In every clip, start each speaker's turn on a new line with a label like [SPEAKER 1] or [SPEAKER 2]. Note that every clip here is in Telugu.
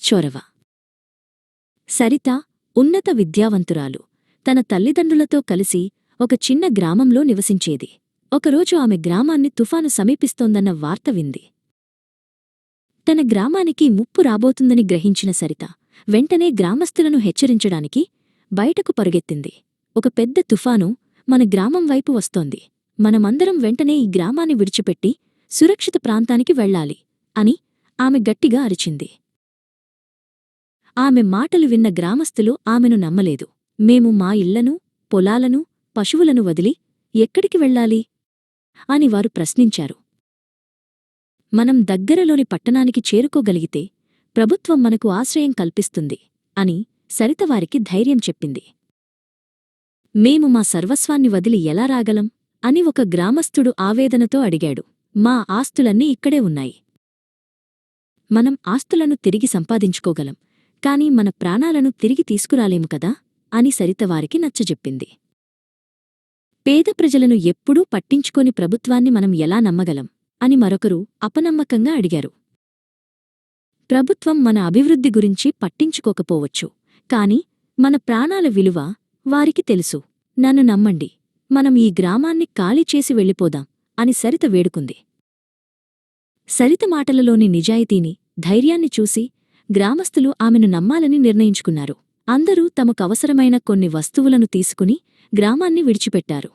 [SPEAKER 1] చొరవ. సరిత ఉన్నత విద్యావంతురాలు. తన తల్లిదండ్రులతో కలిసి ఒక చిన్న గ్రామంలో నివసించేది. ఒకరోజు ఆమె గ్రామాన్ని తుఫాను సమీపిస్తోందన్న వార్త వింది. తన గ్రామానికి ముప్పు రాబోతుందని గ్రహించిన సరిత వెంటనే గ్రామస్తులను హెచ్చరించడానికి బయటకు పరుగెత్తింది. ఒక పెద్ద తుఫాను మన గ్రామం వైపు వస్తోంది. మనమందరం వెంటనే ఈ గ్రామాన్ని విడిచిపెట్టి సురక్షిత ప్రాంతానికి వెళ్ళాలి అని ఆమె గట్టిగా అరిచింది. ఆమె మాటలు విన్న గ్రామస్థులు ఆమెను నమ్మలేదు. మేము మా ఇళ్ళను పొలాలను పశువులను వదిలి ఎక్కడికి వెళ్ళాలి? అని వారు ప్రశ్నించారు. మనం దగ్గరలోని పట్టణానికి చేరుకోగలిగితే ప్రభుత్వం మనకు ఆశ్రయం కల్పిస్తుంది అని సరితవారికి ధైర్యం చెప్పింది. మేము మా సర్వస్వాన్ని వదిలి ఎలా రాగలం? అని ఒక గ్రామస్థుడు ఆవేదనతో అడిగాడు. మా ఆస్తులన్నీ ఇక్కడే ఉన్నాయి. మనం ఆస్తులను తిరిగి సంపాదించుకోగలం. కాని మన ప్రాణాలను తిరిగి తీసుకురాలేము కదా? అని సరితవారికి నచ్చజెప్పింది. పేద ప్రజలను ఎప్పుడూ పట్టించుకోని ప్రభుత్వాన్ని మనం ఎలా నమ్మగలం? అని మరొకరు అపనమ్మకంగా అడిగారు. ప్రభుత్వం మన అభివృద్ధి గురించి పట్టించుకోకపోవచ్చు. కాని మన ప్రాణాల విలువ వారికి తెలుసు. నన్ను నమ్మండి. మనం ఈ గ్రామాన్ని ఖాళీ చేసి వెళ్ళిపోదాం అని సరిత వేడుకుంది. సరిత మాటలలోని నిజాయితీని ధైర్యాన్ని చూసి గ్రామస్తులు ఆమెను నమ్మాలని నిర్ణయించుకున్నారు. అందరూ తమకవసరమైన కొన్ని వస్తువులను తీసుకుని గ్రామాన్ని విడిచిపెట్టారు.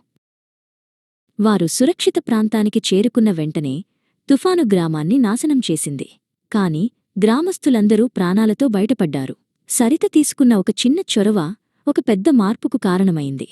[SPEAKER 1] వారు సురక్షిత ప్రాంతానికి చేరుకున్న వెంటనే తుఫాను గ్రామాన్ని నాశనం చేసింది. కాని గ్రామస్తులందరూ ప్రాణాలతో బయటపడ్డారు. సరిత తీసుకున్న ఒక చిన్న చొరవ ఒక పెద్ద మార్పుకు కారణమైంది.